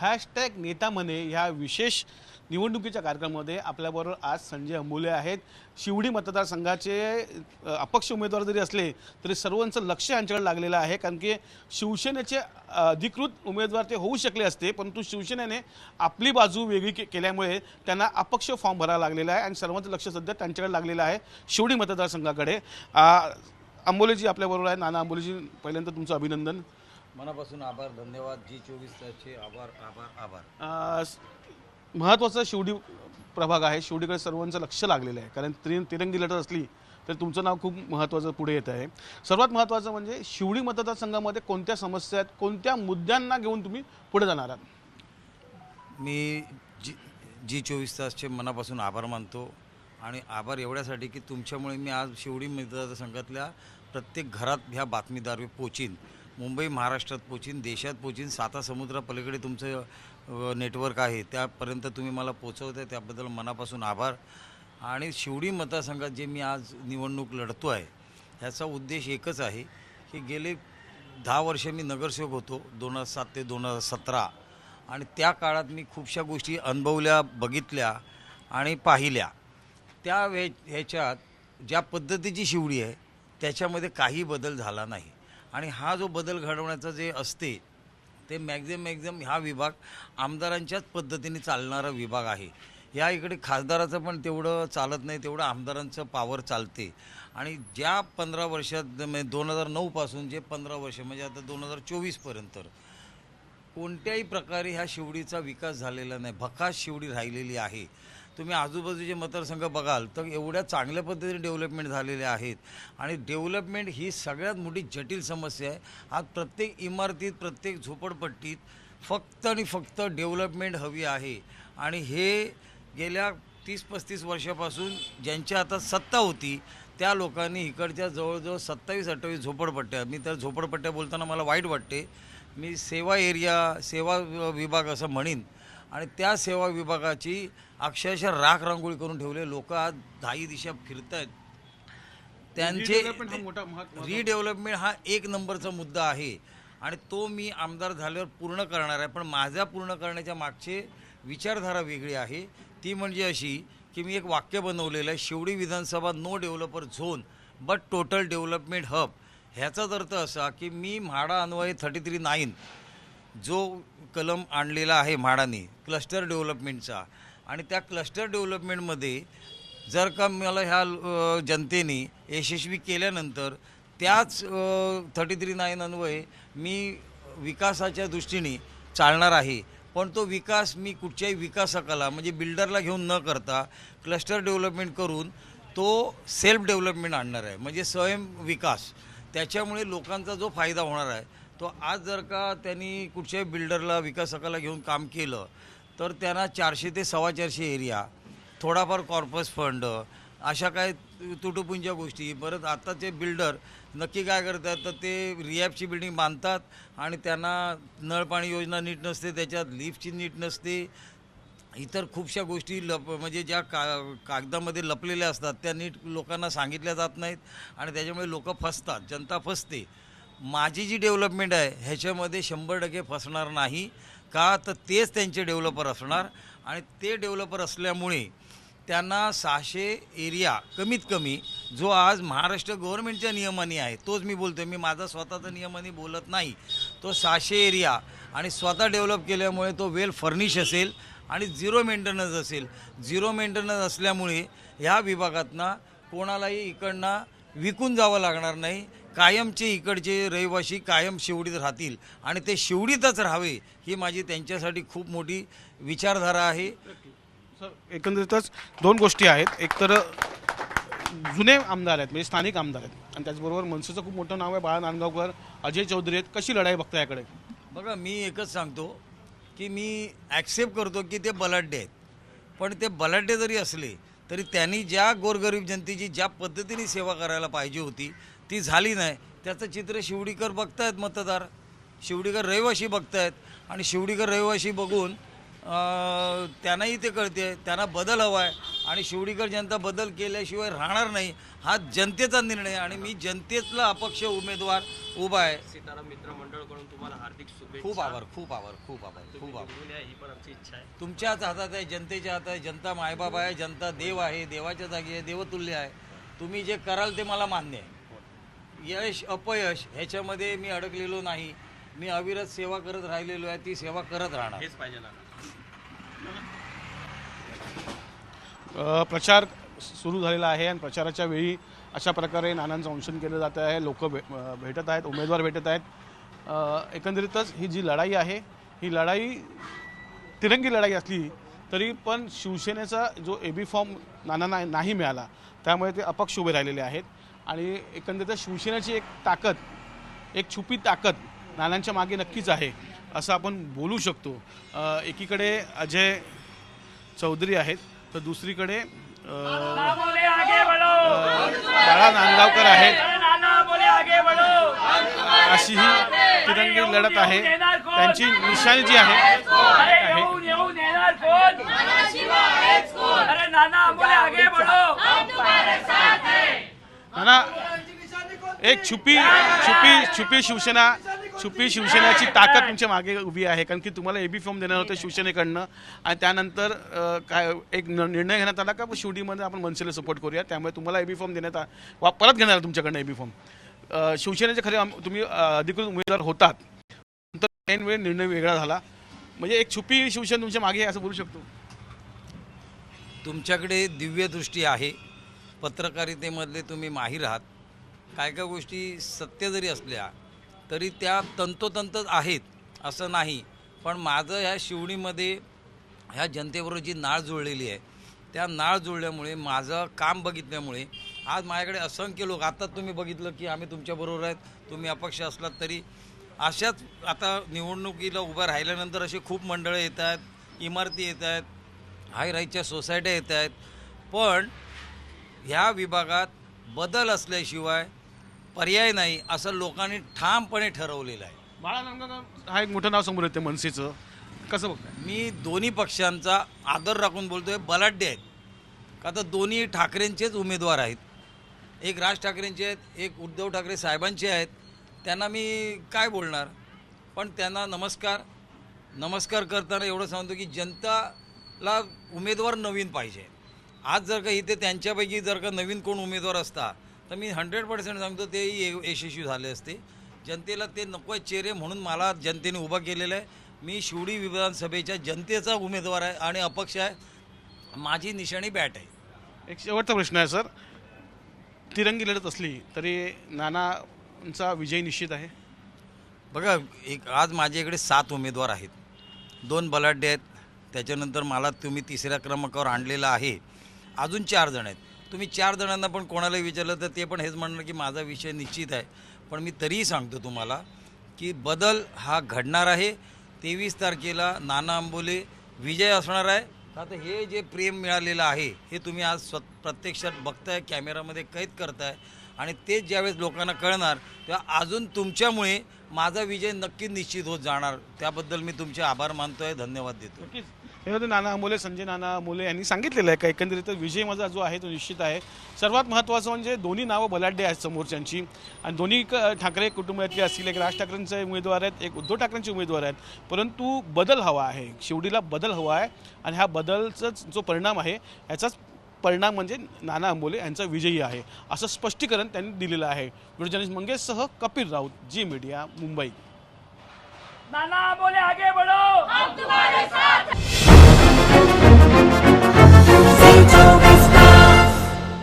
Hashtag नेता म्हणे ह्या विशेष निवडणुकीच्या कार्यक्रमामध्ये आपल्याबरोबर आज संजय अंबोले आहेत. शिवडी मतदारसंघाचे अपक्ष उमेदवार जरी असले तरी सर्वांचं लक्ष यांच्याकडे लागलेलं आहे. कारण की शिवसेनेचे अधिकृत उमेदवार ते होऊ शकले असते परंतु शिवसेनेने आपली बाजू वेगळी के केल्यामुळे त्यांना अपक्ष फॉर्म भरावा लागलेला आहे आणि सर्वांचं लक्ष सध्या त्यांच्याकडे लागलेलं आहे शिवडी मतदारसंघाकडे. अंबोलेजी आपल्याबरोबर आहे नाना अंबोलेजी पहिल्यांदा तुमचं अभिनंदन. मनापासून आभार धन्यवाद. जी चोवीस तासचे आभार आभार आभार. महत्त्वाचा शिवडी प्रभाग आहे. शिवडीकडे सर्वांचं लक्ष लागलेलं आहे. कारण त्रि तिरंगी लढत असली तर तुमचं नाव खूप महत्त्वाचं पुढे येत आहे. सर्वात महत्त्वाचं म्हणजे शिवडी मतदारसंघामध्ये कोणत्या समस्या आहेत कोणत्या मुद्द्यांना घेऊन तुम्ही पुढे जाणार आहात? मी जी जी चोवीस तासचे मनापासून आभार मानतो. आणि आभार एवढ्यासाठी की तुमच्यामुळे मी आज शिवडी मतदारसंघातल्या प्रत्येक घरात ह्या बातमीदार पोचीन. मुंबई महाराष्ट्रात पोचीन देशात पोचीन साता समुद्रापलीकडे तुमचं नेटवर्क आहे त्यापर्यंत तुम्ही मला पोचवत आहे त्याबद्दल मनापासून आभार. आणि शिवडी मतदारसंघात जे मी आज निवडणूक लढतो आहे ह्याचा उद्देश एकच आहे की गेले दहा वर्ष मी नगरसेवक होतो दोन हजार सात ते दोन हजार सतरा. आणि त्या काळात मी खूपशा गोष्टी अनुभवल्या बघितल्या आणि पाहिल्या. त्या वे ह्याच्यात ज्या पद्धतीची शिवडी आहे त्याच्यामध्ये काही बदल झाला नाही. आणि हा जो बदल घडवण्याचा जे असते ते मॅक्झिम मॅक्झिम हा विभाग आमदारांच्याच पद्धतीने चालणारा विभाग आहे. या इकडे खासदाराचं पण तेवढं चालत नाही तेवढं आमदारांचं पावर चालते. आणि ज्या पंधरा वर्षात म्हणजे दोन हजार नऊपासून जे पंधरा वर्ष म्हणजे आता दोन हजार चोवीसपर्यंत कोणत्याही प्रकारे ह्या शिवडीचा विकास झालेला नाही. भकास शिवडी राहिलेली आहे. तुम्ही आजूबाजूचे मतदारसंघ बघाल तर एवढ्या चांगल्या पद्धतीने डेव्हलपमेंट झालेले आहेत. आणि डेव्हलपमेंट ही सगळ्यात मोठी जटिल समस्या आहे. आज प्रत्येक इमारतीत प्रत्येक झोपडपट्टीत फक्त आणि फक्त डेव्हलपमेंट हवी आहे. आणि हे गेल्या तीस पस्तीस वर्षापासून ज्यांच्या आता सत्ता होती त्या लोकांनी इकडच्या जवळजवळ सत्तावीस अठ्ठावीस झोपडपट्ट्या मी तर झोपडपट्ट्या बोलताना मला वाईट वाटते मी सेवा एरिया सेवा विभाग असं म्हणीन आणि त्या सेवा विभागाची अक्षरशः राख रांगोळी करून ठेवले. लोक आज दहाही दिशा फिरत आहेत त्यांचे रिडेव्हलपमेंट हा एक नंबरचा मुद्दा आहे. आणि तो मी आमदार झाल्यावर पूर्ण करणार आहे. पण माझ्या पूर्ण करण्याच्या मागचे विचारधारा वेगळी आहे. ती म्हणजे अशी की मी एक वाक्य बनवलेलं आहे. शेवडी विधानसभा no developer zone but total development hub ह्याचाच अर्थ असा की मी म्हाडा अन्वये थर्टी थ्री नाईन जो कलम आणलेला आहे म्हाडाने क्लस्टर डेव्हलपमेंटचा आणि त्या क्लस्टर डेव्हलपमेंटमध्ये जर का मला ह्या जनतेने यशस्वी केल्यानंतर त्याच थर्टी थ्री नाईन अन्वये मी विकासाच्या दृष्टीने चालणार आहे. पण तो विकास मी कुठच्याही विकासकाला म्हणजे बिल्डरला घेऊन न करता क्लस्टर डेव्हलपमेंट करून तो सेल्फ डेव्हलपमेंट आणणार आहे. म्हणजे स्वयं विकास. त्याच्यामुळे लोकांचा जो फायदा होणार आहे तो आज जर का त्यांनी कुठच्याही बिल्डरला विकासकाला घेऊन काम केलं तर त्यांना चारशे ते सव्वा चारशे एरिया थोडाफार कॉर्पस फंड अशा काय तुटुपुंच्या गोष्टी परत आत्ताचे बिल्डर नक्की काय करतात तर ते रिॲपची बिल्डिंग बांधतात आणि त्यांना नळ पाणी योजना नीट नसते त्याच्यात लिफ्टची नीट नसते. इतर खूपशा गोष्टी लप म्हणजे ज्या का कागदामध्ये लपलेल्या असतात त्या नीट लोकांना सांगितल्या जात नाहीत आणि त्याच्यामुळे लोक फसतात जनता फसते. माझी जी डेव्हलपमेंट आहे ह्याच्यामध्ये शंभर टक्के फसणार नाही. का? तर तेच त्यांचे डेव्हलपर असणार. आणि ते डेव्हलपर असल्यामुळे त्यांना सहाशे एरिया कमीत कमी जो आज महाराष्ट्र गव्हर्नमेंटच्या नियमाने आहे तोच मी बोलतो मी माझा स्वतःचा नियमाने बोलत नाही. तो सहाशे एरिया आणि स्वतः डेव्हलप केल्यामुळे तो वेल फर्निश असेल आणि झिरो मेंटेनन्स असेल. झिरो मेंटेनन्स असल्यामुळे ह्या विभागातनं कोणालाही इकडनं विकून जावं लागणार नाही. कायमचे इकडचे रहिवासी कायम शिवडीत राहतील आणि ते शिवडीतच राहावे ही माझी त्यांच्यासाठी खूप मोठी विचारधारा आहे. सर एकंदरीतच दोन गोष्टी आहेत. एक तर जुने आमदार आहेत म्हणजे स्थानिक आमदार आहेत. आणि त्याचबरोबर मनसेचं खूप मोठं नाव आहे बाळा नांदगावकर अजय चौधरी आहेत. कशी लढाई बघता याकडे? बघा मी एकच सांगतो की मी ॲक्सेप्ट करतो की ते बलाढ्य आहेत. पण ते बलाढ्य जरी असले तरी त्यांनी ज्या गोरगरीब जनतेची ज्या पद्धतीने सेवा करायला पाहिजे होती ती झाली नाही. त्याचं चित्र शिवडीकर बघतायत मतदार. शिवडीकर रहिवाशी बघतायत. आणि शिवडीकर रहिवाशी बघून त्यांनाही ते कळते त्यांना बदल हवा आहे. आणि शिवडीकर जनता बदल केल्याशिवाय राहणार नाही हा जनतेचा निर्णय. आणि मी जनतेतला अपक्ष उमेदवार उभा आहे. सीताराम मित्र मंडळकडून तुम्हाला हार्दिक शुभेच्छा. खूप आभार खूप आभार खूप आभार खूप आभार. ही पण आमची इच्छा आहे. तुमच्याच हातात आहे जनतेच्या हातात आहे जनता मायबाप आहे जनता देव आहे देवाच्या जागी आहे देवतुल्य आहे. तुम्ही जे कराल ते मला मान्य आहे. यश अपयश ह्याच्यामध्ये मी अडकलेलो नाही. मी अविरत सेवा करत राहिलेलो आहे ती सेवा करत राहणार. हेच पाहिजे प्रचार सुरू झालेला आहे आणि प्रचाराच्या वेळी अशा प्रकारे नानांचं अंशन केलं जात आहे. लोक भे भेटत आहेत उमेदवार भेटत आहेत. एकंदरीतच ही जी लढाई आहे ही लढाई तिरंगी लढाई असली तरी पण शिवसेनेचा जो ए बी फॉर्म नानांना नाही मिळाला त्यामुळे ते अपक्ष उभे राहिलेले आहेत. आणि एकंदरीत शिवसेनेची एक ताकद एक छुपी ताकद नानांच्या मागे नक्कीच आहे असं आपण बोलू शकतो. एकीकडे अजय चौधरी आहेत तर दुसरीकडे बाळा नांदगावकर आहेत. अशी ही तिरंगी लढत आहे. त्यांची निशाणी जी आहे अरे आहे. येऊन येऊन येणार कोण? अरे नाना बोले आगे ना एक छुपी छुपी छुपी शिवसेना छुपी शिवसेनेची ताकद तुमच्या मागे उभी आहे कारण की तुम्हाला एबी फॉर्म देणार होतं शिवसेनेकडनं. आणि त्यानंतर काय एक न- निर्णय घेण्यात आला का? शिवडीमध्ये आपण मनसेला सपोर्ट करूया. त्यामुळे तुम्हाला एबी फॉर्म देण्यात आ- वा परत घेणार आहे तुमच्याकडनं एबी फॉर्म शिवसेनेचे खरे आम- तुम्ही अधिकृत उमेदवार होतात. नंतर ऐन वेळ निर्णय वेगळा झाला. म्हणजे एक छुपी शिवसेना तुमच्या मागे आहे असं बोलू शकतो. तुमच्याकडे दिव्य दृष्टी आहे. पत्रकारितेमधले तुम्ही माहीर आहात. काय काय गोष्टी सत्य जरी असल्या तरी त्या तंतोतंत आहेत असं नाही. पण माझं ह्या शिवणीमध्ये ह्या जनतेबरोबर जी नाळ जुळलेली आहे त्या नाळ जुळल्यामुळे माझं काम बघितल्यामुळे आज माझ्याकडे असंख्य लोक आत्ताच तुम्ही बघितलं की आम्ही तुमच्याबरोबर आहेत तुम्ही अपक्ष असलात तरी अशाच आता निवडणुकीला उभं राहिल्यानंतर असे खूप मंडळं येत आहेत इमारती येत आहेत हाय राईच्या सोसायट्या येत आहेत. पण ह्या विभागात बदल असल्याशिवाय पर्याय नाही असं लोकांनी ठामपणे ठरवलेलं आहे. बाळा नांदगाव हा एक मोठं नाव समोर येते मनसेचं. कसं बघताय? मी दोन्ही पक्षांचा आदर राखून बोलतोय बलाढ्य आहेत. का तर दोन्ही ठाकरेंचेच उमेदवार आहेत. एक राज ठाकरेंचे आहेत एक उद्धव ठाकरे साहेबांचे आहेत. त्यांना मी काय बोलणार? पण त्यांना नमस्कार. नमस्कार करताना एवढं सांगतो की जनताला उमेदवार नवीन पाहिजे. आज जर का इथे त्यांच्यापैकी जर का नवीन कोण उमेदवार असता तर मी हंड्रेड पर्सेंट सांगतो तेही ये- यशस्वी झाले असते. जनतेला ते नको आहे चेहरे म्हणून मला जनतेने उभं केलेलं आहे. मी शिवडी विधानसभेच्या जनतेचा उमेदवार आहे आणि अपक्ष आहे. माझी निशाणी बॅट आहे. एक शेवटचा प्रश्न आहे सर. तिरंगी लढत असली तरी नानांचा विजय निश्चित आहे? बघा एक आज माझ्याकडे सात उमेदवार आहेत. दोन बलाढ्य आहेत. त्याच्यानंतर मला तुम्ही तिसऱ्या क्रमांकावर आणलेलं आहे. अजून चार जण आहेत. तुम्ही चार जणांना पण कोणाला विचारलं तर ते पण हेच म्हणणार की माझा विषय निश्चित आहे. पण मी तरीही सांगतो तुम्हाला की बदल हा घडणार आहे. तेवीस तारखेला नाना आंबोले विजय असणार आहे. आता हे जे प्रेम मिळालेलं आहे हे तुम्ही आज स्व प्रत्यक्षात बघताय कॅमेरामध्ये कैद करताय. आणि तेच ज्यावेळेस लोकांना कळणार तेव्हा अजून तुमच्यामुळे माझा विजय नक्की निश्चित होत जाणार. त्याबद्दल मी तुमचे आभार मानतो आहे धन्यवाद देतो नक्कीच. हे होते नाना अमोले संजय नाना अमोले यांनी सांगितलेलं आहे का? एकंदरीत विजय माझा जो आहे तो निश्चित आहे. सर्वात महत्त्वाचं म्हणजे दोन्ही नावं बलाढ्य आहेत समोरच्यांची. आणि दोन्ही क- ठाकरे कुटुंबातले असतील एक राज ठाकरेंचे उमेदवार आहेत एक उद्धव ठाकरेंचे उमेदवार आहेत. परंतु बदल हवा आहे. शिवडीला बदल हवा आहे आणि ह्या बदलचाच जो परिणाम आहे याचाच परिणाम म्हणजे नाना अंबोले यांचा विजयी आहे. असं स्पष्टीकरण त्यांनी दिलेलं आहे. व्हिडिओ जर्नलिस्ट मंगेशसह कपिल राऊत जी मीडिया मुंबई. नाना बोले आगे बढ़ो। Thank you.